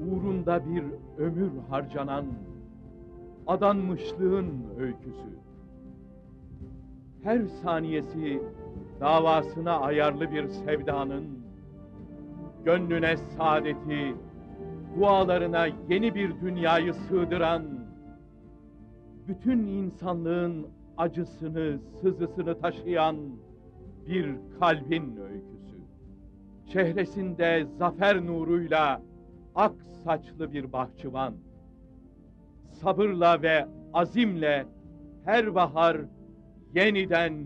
Uğrunda bir ömür harcanan adanmışlığın öyküsü. Her saniyesi davasına ayarlı bir sevdanın, gönlüne saadeti, dualarına yeni bir dünyayı sığdıran, bütün insanlığın acısını, sızısını taşıyan bir kalbin öyküsü. Çehresinde zafer nuruyla ak saçlı bir bahçıvan. Sabırla ve azimle her bahar yeniden,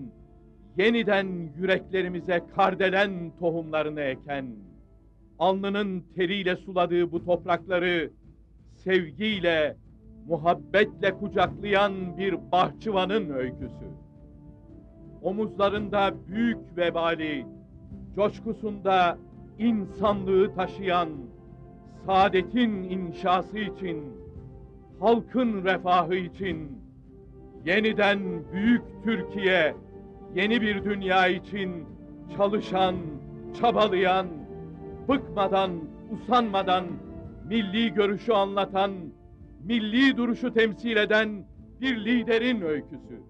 yeniden yüreklerimize kardelen tohumlarını eken, alnının teriyle suladığı bu toprakları sevgiyle, muhabbetle kucaklayan bir bahçıvanın öyküsü. Omuzlarında büyük vebali, coşkusunda insanlığı taşıyan, saadetin inşası için, halkın refahı için, yeniden büyük Türkiye, yeni bir dünya için çalışan, çabalayan, bıkmadan, usanmadan, milli görüşü anlatan, milli duruşu temsil eden bir liderin öyküsü.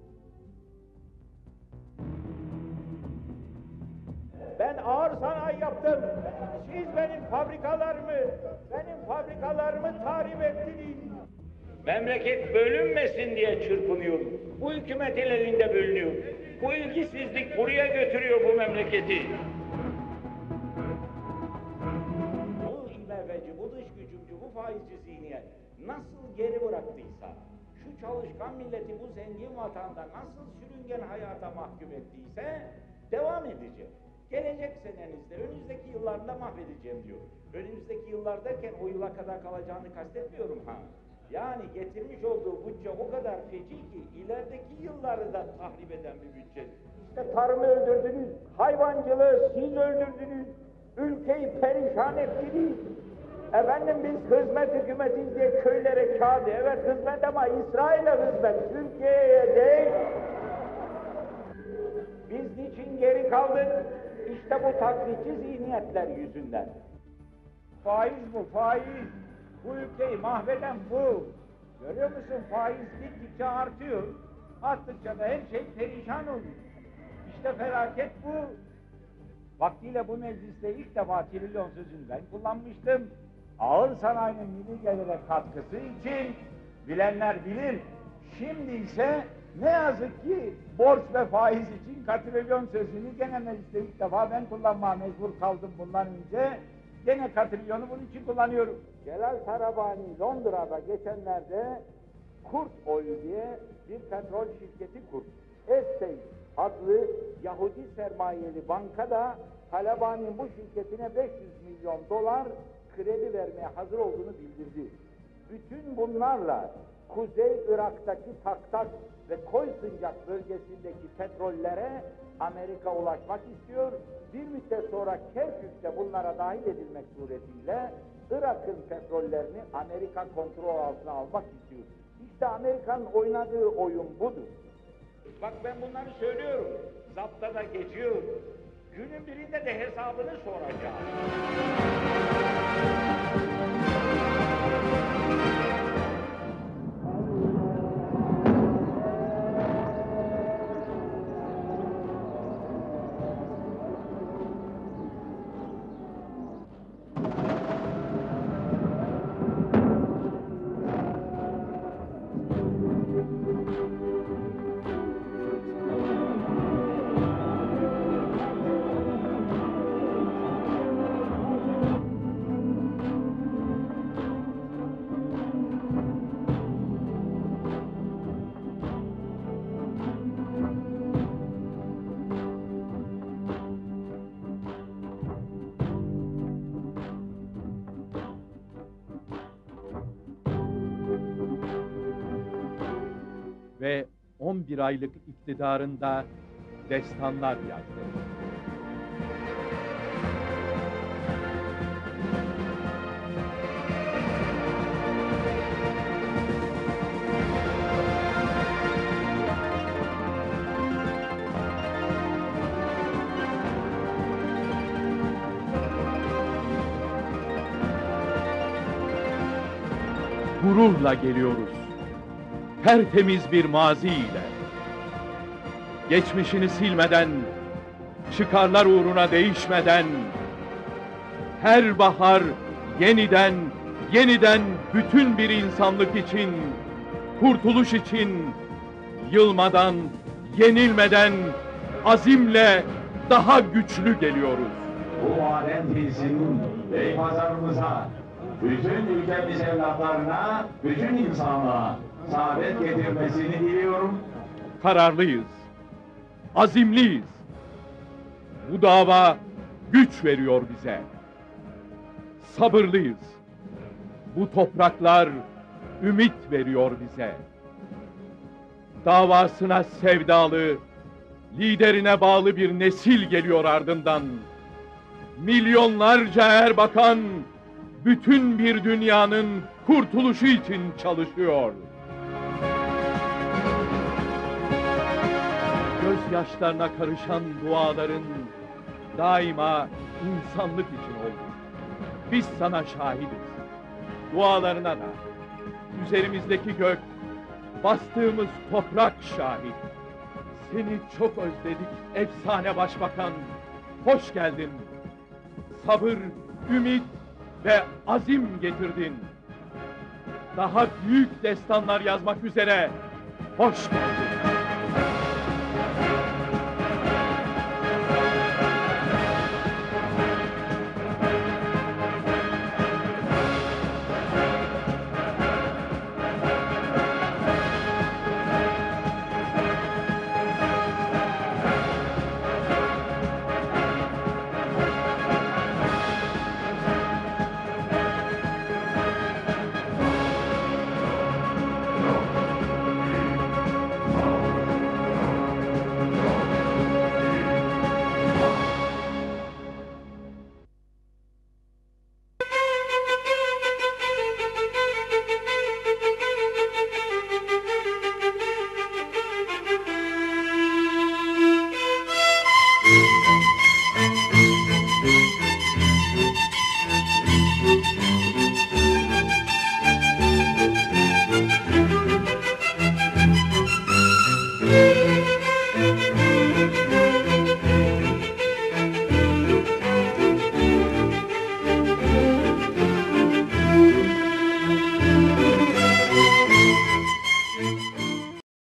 Ben ağır sanayi yaptım. Siz benim fabrikalarımı, benim fabrikalarımı tahrip ettiniz. Memleket bölünmesin diye çırpınıyorum. Bu hükümetin elinde bölünüyor. Bu ilgisizlik buraya götürüyor bu memleketi. Bu imeveci, bu dış gücümcü, bu faizci zihniyet nasıl geri bıraktıysa, şu çalışkan milleti bu zengin vatanda nasıl sürüngen hayata mahkum ettiyse devam edecek. Gelecek senenizde, önümüzdeki yıllarda mahvedeceğim diyor. Önümüzdeki yıllar derken o yıla kadar kalacağını kastetmiyorum ha. Yani getirmiş olduğu bütçe o kadar feci ki ilerideki yılları da tahrip eden bir bütçe. İşte tarımı öldürdünüz, hayvancılığı siz öldürdünüz, ülkeyi perişan ettiniz. Efendim biz hizmet hükümetiyiz diye köylere kağıdı, evet hizmet ama İsrail'e hizmet, Türkiye'ye değil. Biz niçin geri kaldık? İşte bu taklitçi zihniyetler yüzünden. Faiz bu, faiz. Bu ülkeyi mahveden bu. Görüyor musun? Faiz gittikçe artıyor. Arttıkça da her şey perişan oluyor. İşte felaket bu. Vaktiyle bu mecliste ilk defa trilyon sözünü ben kullanmıştım. Ağır sanayinin milli gelire katkısı için bilenler bilir. Şimdi ise ne yazık ki borç ve faiz için katrilyon sözünü gene mecliste ilk defa ben kullanmaya mecbur kaldım bundan önce. Gene katrilyonu bunun için kullanıyorum. Celal Tarabani Londra'da geçenlerde Kurt Oil diye bir petrol şirketi kurdu. Estey adlı Yahudi sermayeli bankada Talabani'nin bu şirketine 500 milyon dolar kredi vermeye hazır olduğunu bildirdi. Bütün bunlarla Kuzey Irak'taki Taktak ve Koysuncak bölgesindeki petrollere Amerika ulaşmak istiyor. Bir müddet sonra Kerkük'te bunlara dahil edilmek suretiyle Irak'ın petrollerini Amerika kontrol altına almak istiyor. İşte Amerika'nın oynadığı oyun budur. Bak ben bunları söylüyorum. Zapta da geçiyor. Günün birinde de hesabını soracağım. ve 11 aylık iktidarında destanlar yazdı. Gururla geliyoruz. Tertemiz bir mazi ile. Geçmişini silmeden, çıkarlar uğruna değişmeden, her bahar yeniden, yeniden bütün bir insanlık için, kurtuluş için, yılmadan, yenilmeden, azimle daha güçlü geliyoruz. Bu maden tesisinin Beypazarımıza, bütün ülkemiz evlatlarına, bütün insanlığa saadet getirmesini diliyorum. kararlıyız, azimliyiz. Bu dava güç veriyor bize. Sabırlıyız. Bu topraklar ümit veriyor bize. Davasına sevdalı, liderine bağlı bir nesil geliyor ardından. Milyonlarca erbakan bütün bir dünyanın kurtuluşu için çalışıyor. Gözyaşlarına karışan duaların daima insanlık için oldu. Biz sana şahidiz. Dualarına da, üzerimizdeki gök, bastığımız toprak şahit. Seni çok özledik efsane başbakan. Hoş geldin. Sabır, ümit ve azim getirdin. Daha büyük destanlar yazmak üzere hoş geldin.